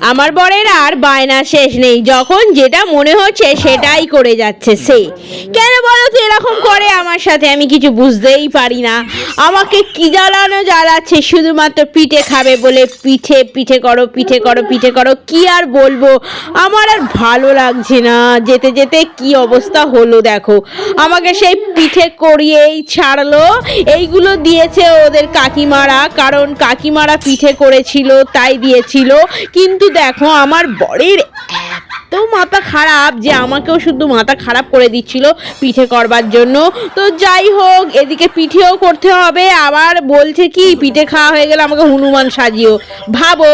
আমার বরের আর বায়না শেষ নেই। যখন যেটা মনে হচ্ছে সেটাই করে যাচ্ছে সে। কেন বলো তো এরকম করে আমার সাথে? আমি কিছু বুঝতেই পারি না। আমাকে কি জ্বালানো জ্বালাচ্ছে? শুধুমাত্র পিঠে খাবে বলে পিঠে পিঠে করো পিঠে করো পিঠে করো, কি আর বলব? আমার আর ভালো লাগছে না। যেতে যেতে কি অবস্থা হলো দেখো। আমাকে সেই পিঠে করিয়েই ছাড়লো। এইগুলো দিয়েছে ওদের কাকিমারা। কারণ কাকিমারা পিঠে করেছিল, তাই দিয়েছিল। কিন্তু দেখো, আমার বরের এত মাথা খারাপ যে আমাকেও শুধু মাথা খারাপ করে দিচ্ছিল পিঠে করবার জন্য। তো যাই হোক, এদিকে পিঠেও করতে হবে। আবার বলছে কি, পিঠে খাওয়া হয়ে গেলে আমাকে হনুমান সাজিও। ভাবো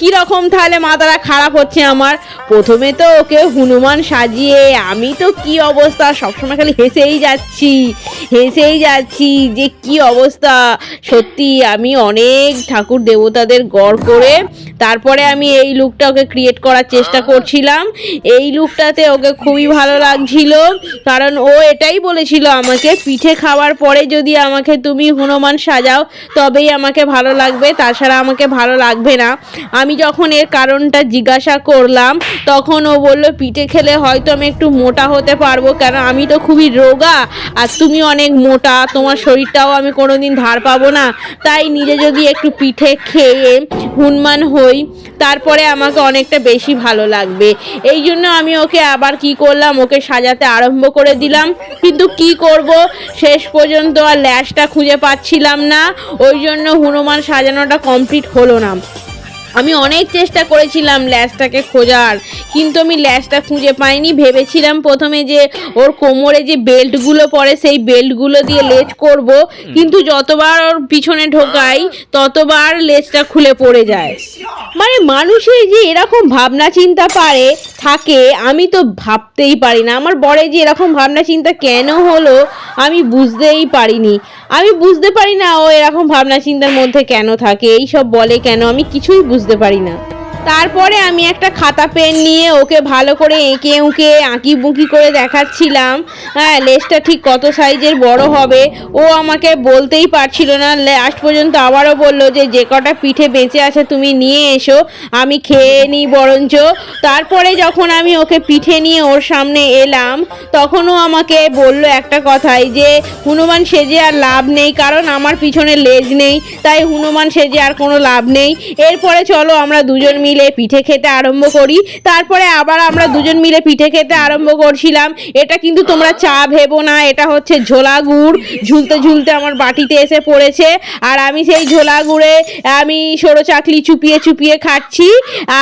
কীরকম তাহলে মাথাটা খারাপ হচ্ছে আমার? প্রথমে তো ওকে হনুমান সাজিয়ে, আমি তো কি অবস্থা? সবসময় খালি হেসেই যাচ্ছি হেসেই যাচ্ছি যে কি অবস্থা? সত্যি আমি অনেক ঠাকুর দেবতাদের গড় করে তারপরে আমি এই লুকটা ওকে ক্রিয়েট করার চেষ্টা করছিলাম। এই লুকটাতে ওকে খুবই ভালো লাগছিল, কারণ ও এটাই বলেছিল আমাকে, পিঠে খাওয়ার পরে যদি আমাকে তুমি হনুমান সাজাও, তবেই আমাকে ভালো লাগবে, তাছাড়া আমাকে ভালো লাগবে না। আমি যখন এর কারণটা জিজ্ঞাসা করলাম, তখন ও বলল, পিঠে খেলে হয়তো আমি একটু মোটা হতে পারব, কেন আমি তো খুবই রোগা, আর তুমি অনেক মোটা, তোমার শরীরটাও আমি কোনো দিন ধার পাবো না। তাই নিজে যদি একটু পিঠে খেয়ে হুনমান হই, তারপরে আমাকে অনেকটা বেশি ভালো লাগবে। এই জন্য আমি ওকে আবার কি করলাম, ওকে সাজাতে আরম্ভ করে দিলাম। কিন্তু কি করব, শেষ পর্যন্ত আর ল্যাশটা খুঁজে পাচ্ছিলাম না, ওই জন্য হনুমান সাজানোটা কমপ্লিট হলো না। আমি অনেক চেষ্টা করেছিলাম ল্যাসটাকে খোঁজার, কিন্তু আমি ল্যাসটা খুঁজে পাইনি। ভেবেছিলাম প্রথমে যে ওর কোমরে যে বেল্টগুলো পরে সেই বেল্টগুলো দিয়ে লেজ করব, কিন্তু যতবার ওর পিছনে ঢোকাই, ততবার লেজটা খুলে পড়ে যায়। মানে মানুষের যে এরকম ভাবনা চিন্তা পারে, থাকে, আমি তো ভাবতেই পারি না। আমার বরে যে এরকম ভাবনা চিন্তা কেন হলো, আমি বুঝতেই পারিনি। আমি বুঝতে পারি না ও এরকম ভাবনা চিন্তার মধ্যে কেন থাকে এই সব বলে কেন, আমি কিছুই বুঝতে পারি না। তারপরে আমি একটা খাতা পেন নিয়ে ওকে ভালো করে এঁকে উঁকে, আঁকি বুঁকি করে দেখাচ্ছিলাম। হ্যাঁ লেজটা ঠিক কত সাইজের বড় হবে, ও আমাকে বলতেই পারছিল না। লাস্ট পর্যন্ত আবারও বলল যে যে কটা পিঠে বেঁচে আছে তুমি নিয়ে এসো, আমি খেয়ে নিই বরঞ্চ। তারপরে যখন আমি ওকে পিঠে নিয়ে ওর সামনে এলাম, তখনও আমাকে বলল একটা কথাই যে, হনুমান সেজে আর লাভ নেই, কারণ আমার পিছনে লেজ নেই, তাই হনুমান সেজে আর কোনো লাভ নেই। এরপরে চলো আমরা দুজন মিলে পিঠে খেতে আরম্ভ করি। তারপরে আবার আমরা দুজন মিলে পিঠে খেতে আরম্ভ করছিলাম। এটা কিন্তু তোমরা চা ভেবো না, এটা হচ্ছে ঝোলা গুড়। ঝুলতে ঝুলতে আমার বাটিতে এসে পড়েছে। আর আমি সেই ঝোলা গুড়ে আমি সরো চাকলি চুপিয়ে চুপিয়ে খাচ্ছি।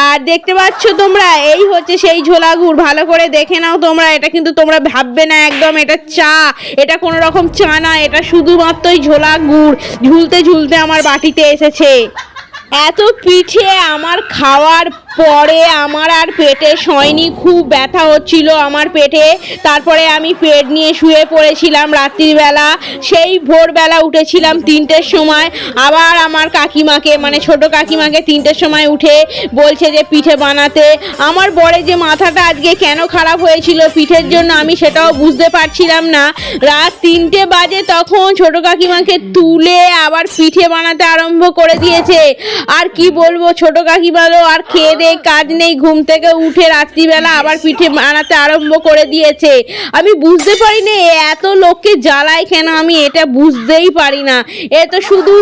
আর দেখতে পাচ্ছ তোমরা, এই হচ্ছে সেই ঝোলা গুড়। ভালো করে দেখে নাও তোমরা, এটা কিন্তু তোমরা ভাববে না একদম, এটা চা। এটা কোনো রকম চা না, এটা শুধুমাত্রই ঝোলা গুড়। ঝুলতে ঝুলতে আমার বাটিতে এসেছে। এত পিঠে আমার খাওয়ার পরে আমার আর পেটে শয়নি খুব ব্যথা হচ্ছিল আমার পেটে। তারপরে আমি পেট নিয়ে শুয়ে পড়েছিলাম রাত্রিবেলা। সেই ভোরবেলা উঠেছিলাম তিনটের সময়। আবার আমার কাকিমাকে মানে ছোট কাকিমাকে তিনটের সময় উঠে বলছে যে পিঠে বানাতে। আমার বরে যে মাথাটা আজকে কেন খারাপ হয়েছিল পিঠের জন্য আমি সেটাও বুঝতে পারছিলাম না। রাত তিনটে বাজে তখন ছোট কাকিমাকে তুলে আবার পিঠে বানাতে আরম্ভ করে দিয়েছে। আর কি বলব, ছোট কাকিমারও আর খেয়ে দিয়ে কাজ নেই, ঘুম থেকে উঠে রাত্রিবেলা আবার পিঠে বানাতে আরম্ভ করে দিয়েছে। আমি বুঝতে পারি না এত লোককে জ্বালায় কেন আমি এটা বুঝতেই পারি না। এ তো শুধু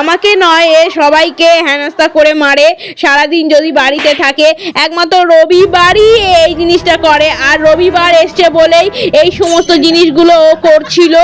আমাকে নয়, এ সবাইকে হেনস্থা করে মারে। সারাদিন যদি বাড়িতে থাকে, একমাত্র রবিবারই এই জিনিসটা করে। আর রবিবার এসছে বলেই এই সমস্ত জিনিসগুলো ও করছিল।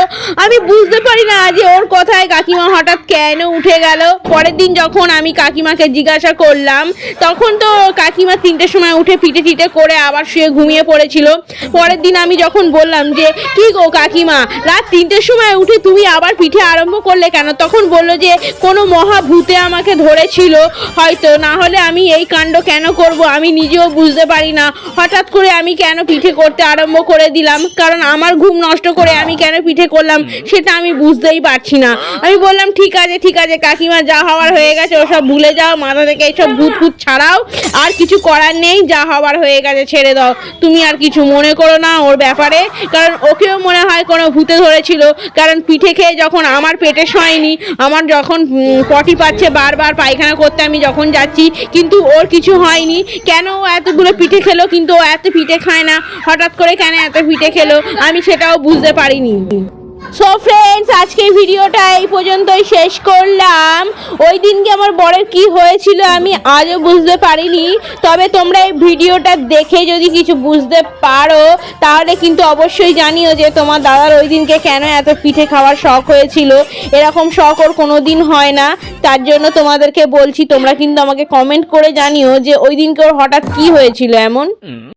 আমি বুঝতে পারি না যে ওর কথায় কাকিমা হঠাৎ কেন উঠে গেল। পরের দিন যখন আমি কাকিমাকে জিজ্ঞাসা করলাম, তখন তো কাকিমা তিনটের সময় উঠে পিঠে টিটে করে আবার শুয়ে ঘুমিয়ে পড়েছিল। পরের দিন আমি যখন বললাম যে, কি গো কাকিমা, রাত তিনটের সময় উঠে তুমি আবার পিঠে আরম্ভ করলে কেন? তখন বলল যে, কোনো মহাভূতে আমাকে ধরেছিল, হয়তো। না হলে আমি এই কাণ্ড কেন করব আমি নিজেও বুঝতে পারি না। হঠাৎ করে আমি কেন পিঠে করতে আরম্ভ করে দিলাম? কারণ আমার ঘুম নষ্ট করে আমি কেন পিঠে করলাম সেটা আমি বুঝতেই পারছি না। আমি বললাম, ঠিক আছে ঠিক আছে কাকিমা, যা হওয়ার হয়ে গেছে, ওসব ভুলে যাও। মাথা থেকে এইসব ভূত ফুত ছাড়াও আর কিছু করার নেই, যা হওয়ার হয়ে গেছে ছেড়ে দাও। তুমি আর কিছু মনে করো না ওর ব্যাপারে, কারণ ওকেও মনে হয় কোনো ভূতে ধরেছিল। কারণ পিঠে খেয়ে যখন আমার পেটে শয়নি আমার যখন পটি পাচ্ছে, বারবার পায়খানা করতে আমি যখন যাচ্ছি, কিন্তু ওর কিছু হয়নি। কেন ও এতগুলো পিঠে খেলো, কিন্তু ও এত পিঠে খায় না? হঠাৎ করে কেন এত পিঠে খেলো? আমি সেটাও বুঝতে পারিনি। সো ফ্রেন্ডস আজকে ভিডিওটা এই পর্যন্তই শেষ করলাম। ওই দিনকে আমার বরের কি হয়েছিল আমি আজও বুঝতে পারিনি। তবে তোমরা এই ভিডিওটা দেখে যদি কিছু বুঝতে পারো, তাহলে কিন্তু অবশ্যই জানিও যে তোমার দাদার ওই দিনকে কেন এত পিঠে খাওয়ার শখ হয়েছিল। এরকম শখ ওর কোনো দিন হয় না। তার জন্য তোমাদেরকে বলছি, তোমরা কিন্তু আমাকে কমেন্ট করে জানিও যে ওই দিনকে ওর হঠাৎ কি হয়েছিল, এমন?